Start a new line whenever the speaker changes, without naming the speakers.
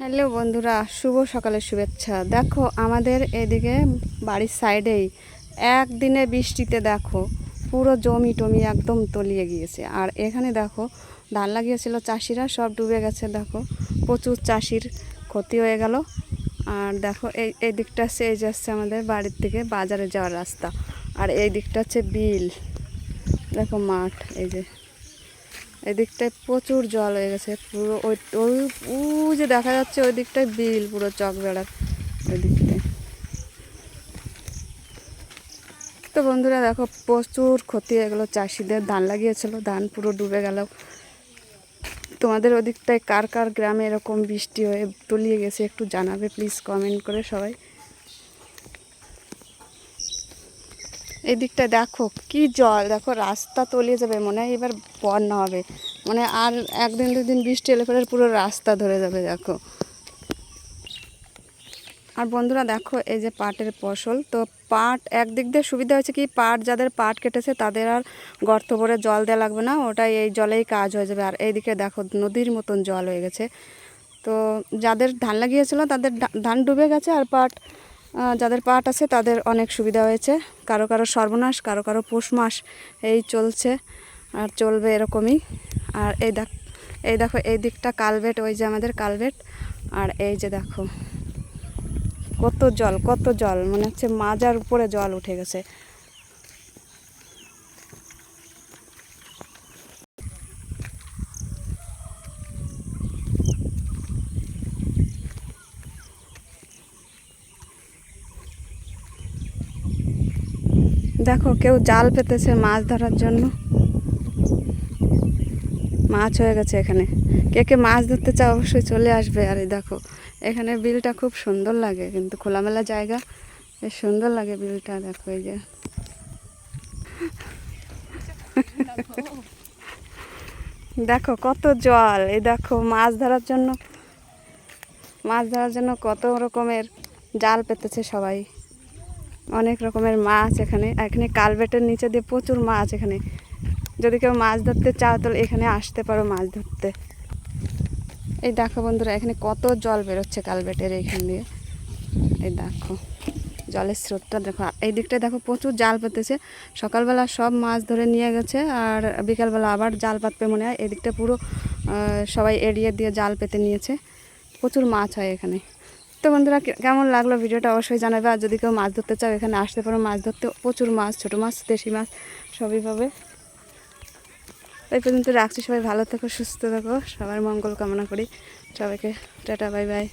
Hello বন্ধুরা, শুভ সকালের শুভেচ্ছা। দেখো, আমাদের এদিকে বাড়ির সাইডেই একদিনে বৃষ্টিতে দেখো, পুরো জমি টমি একদম তলিয়ে গিয়েছে। আর এখানে দেখো, ধান লাগিয়েছিল চাষিরা, সব ডুবে গেছে, দেখো, প্রচুর চাষির ক্ষতি হয়ে গেল। আর দেখো, এই এই দিকটা এই যাচ্ছে আমাদের বাড়ির থেকে বাজারে যাওয়ার রাস্তা। আর এই দিকটা হচ্ছে বিল। দেখো মাঠ, এই যে। এদিকটায় প্রচুর জল হয়ে গেছে, পুরো ওই ওই ওই যে দেখা যাচ্ছে ওই দিকটায় বিল, পুরো চক বেড়ার ওই দিকটায় তো বন্ধুরা দেখো, প্রচুর ক্ষতি হয়ে গেলো, চাষিদের ধান লাগিয়েছিল, ধান পুরো ডুবে গেল। তোমাদের ওদিকটায় কার কার গ্রামে এরকম বৃষ্টি হয়ে তলিয়ে গেছে একটু জানাবে প্লিজ কমেন্ট করে সবাই। এই দিকটা দেখো, কি জল। দেখো, রাস্তা তলিয়ে যাবে, মনে হয় এবার বন্যা হবে। মানে আর একদিন, দুদিন বৃষ্টি এলে পরে পুরো রাস্তা ধরে যাবে, দেখো। আর বন্ধুরা, দেখো, এই যে পাটের ফসল। তো পাট, একদিক দিয়ে সুবিধা হয়েছে কি, পাট যাদের পাট কেটেছে, তাদের আর গর্ত ভরে জল দেওয়া লাগবে না। ওটাই, এই জলেই কাজ হয়ে যাবে। আর এইদিকে দেখো, নদীর মতন জল হয়ে গেছে। তো যাদের ধান লাগিয়েছিল, তাদের ধান ডুবে গেছে, আর পাট যাদের পাট আছে তাদের অনেক সুবিধা হয়েছে। কারও কারও সর্বনাশ, কারও কারও পৌষ মাস, এই চলছে আর চলবে এরকমই। আর এই দেখ, এই দেখো, এই দিকটা কালভেট, ওই যে আমাদের কালভেট। আর এই যে দেখো, কত জল কত জল, মনে হচ্ছে মাজার উপরে জল উঠে গেছে। দেখো, কেউ জাল পেতেছে মাছ ধরার জন্য। মাছ হয়ে গেছে এখানে। কে কে মাছ ধরতে চাও অবশ্যই চলে আসবে। আর দেখো, এখানে বিলটা খুব সুন্দর লাগে, কিন্তু খোলামেলা জায়গা। বেশ সুন্দর লাগে বিলটা, দেখো এই যে। দেখো কত জল, এই দেখো মাছ ধরার জন্য, মাছ ধরার জন্য কত রকমের জাল পেতেছে সবাই। অনেক রকমের মাছ এখানে এখানে কালভেটের নিচে দিয়ে প্রচুর মাছ এখানে। যদি কেউ মাছ ধরতে চাও, তাহলে এখানে আসতে পারো মাছ ধরতে। এই দেখো বন্ধুরা, এখানে কত জল বেরোচ্ছে কালভেটের এইখান দিয়ে। এই দেখো, জলের স্রোতটা দেখো। এই দিকটায় দেখো প্রচুর জাল পেতেছে। সকালবেলা সব মাছ ধরে নিয়ে গেছে, আর বিকালবেলা আবার জাল পাতবে মনে হয়। এদিকটা পুরো সবাই এড়িয়ে দিয়ে জাল পেতে নিয়েছে। প্রচুর মাছ হয় এখানে। তো বন্ধুরা কেমন লাগল ভিডিওটা অবশ্যই জানাবে। আর যদি কেউ মাছ ধরতে চাও, এখানে আসতে পারো। মাছ ধরতে প্রচুর মাছ, ছোটো মাছ, দেশি মাছ, সবই পাবে। এই পর্যন্ত রাখছি। সবাই ভালো থেকো, সুস্থ থাকো। সবার মঙ্গল কামনা করি। সবাইকে টাটা, বাই বাই।